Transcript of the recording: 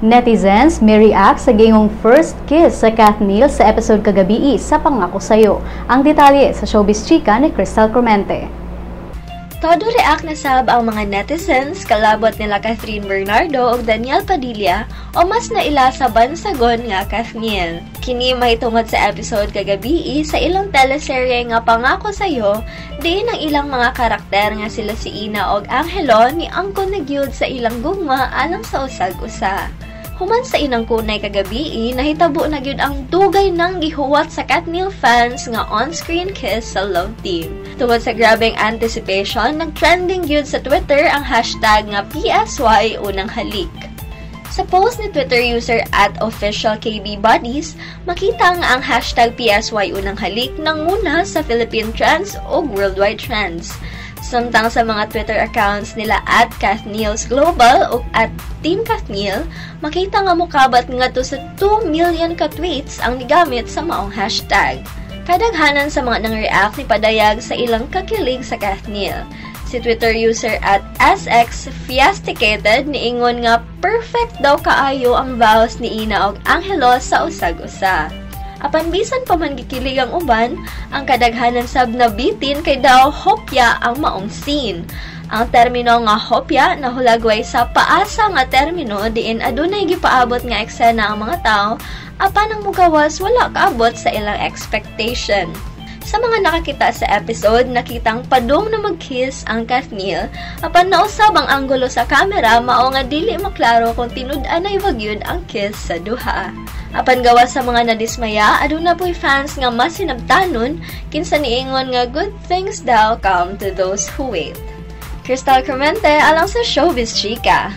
Netizens may react sa gayong first kiss sa Kath Neal sa episode kagabi sa Pangako Sa'yo. Ang detalye sa Showbiz Chika ni Crystal Clemente. Todo react na sab ang mga netizens kalabot nila Catherine Bernardo ug Daniel Padilla o mas naila sa bansagon nga Kathniel. Kini may tungod sa episode kagabi sa ilang teleserye nga Pangako Sa'yo, diin ang ilang mga karakter nga sila si Ina og Angelo ni angkon na sa ilang gugma alang sa usag-usa. Human sa inang kunay kagabi, nahitabo na gyud ang dugay nang gihuwat sa Katnil fans nga on-screen kiss sa love team. Tungod sa grabeng anticipation, nag-trending gyud sa Twitter ang hashtag nga PSY unang halik. Sa post ni Twitter user at officialkbbuddies, makita nga ang hashtag PSY unang halik nang muna sa Philippine Trends o Worldwide Trends. Samtang sa mga Twitter accounts nila at Kathniel's Global o at Team Kathniel, makita nga mukabat nga to sa 2 million ka-tweets ang nigamit sa maong hashtag. Kadaghanan sa mga nang-react ni Padayag sa ilang kakilig sa Kathniel. Si Twitter user at SX Fiesticated niingon nga perfect daw kaayo ang vows ni Ina og Angelo sa usag-usa. Apan bisan pa man gikilig ang uban, ang kadaghanan sab nabitin kay daw hopya ang maong scene. Ang termino nga hopya nahulagway sa paasa nga termino diin adunay gipaabot nga eksena ang mga tao apan ang mugawas wala kaabot sa ilang expectation. Sa mga nakakita sa episode, nakitang padung na mag-kiss ang Kathniel, apan nausab ang anggulo sa camera mao nga dili maklaro kung tinud-an ay wagyud ang kiss sa duha. Apan gawa sa mga nadismaya, aduna po'y fans nga mas sinabtanon kinsa niingon nga good things daw come to those who wait. Crystal Clemente alang sa Showbiz Chica.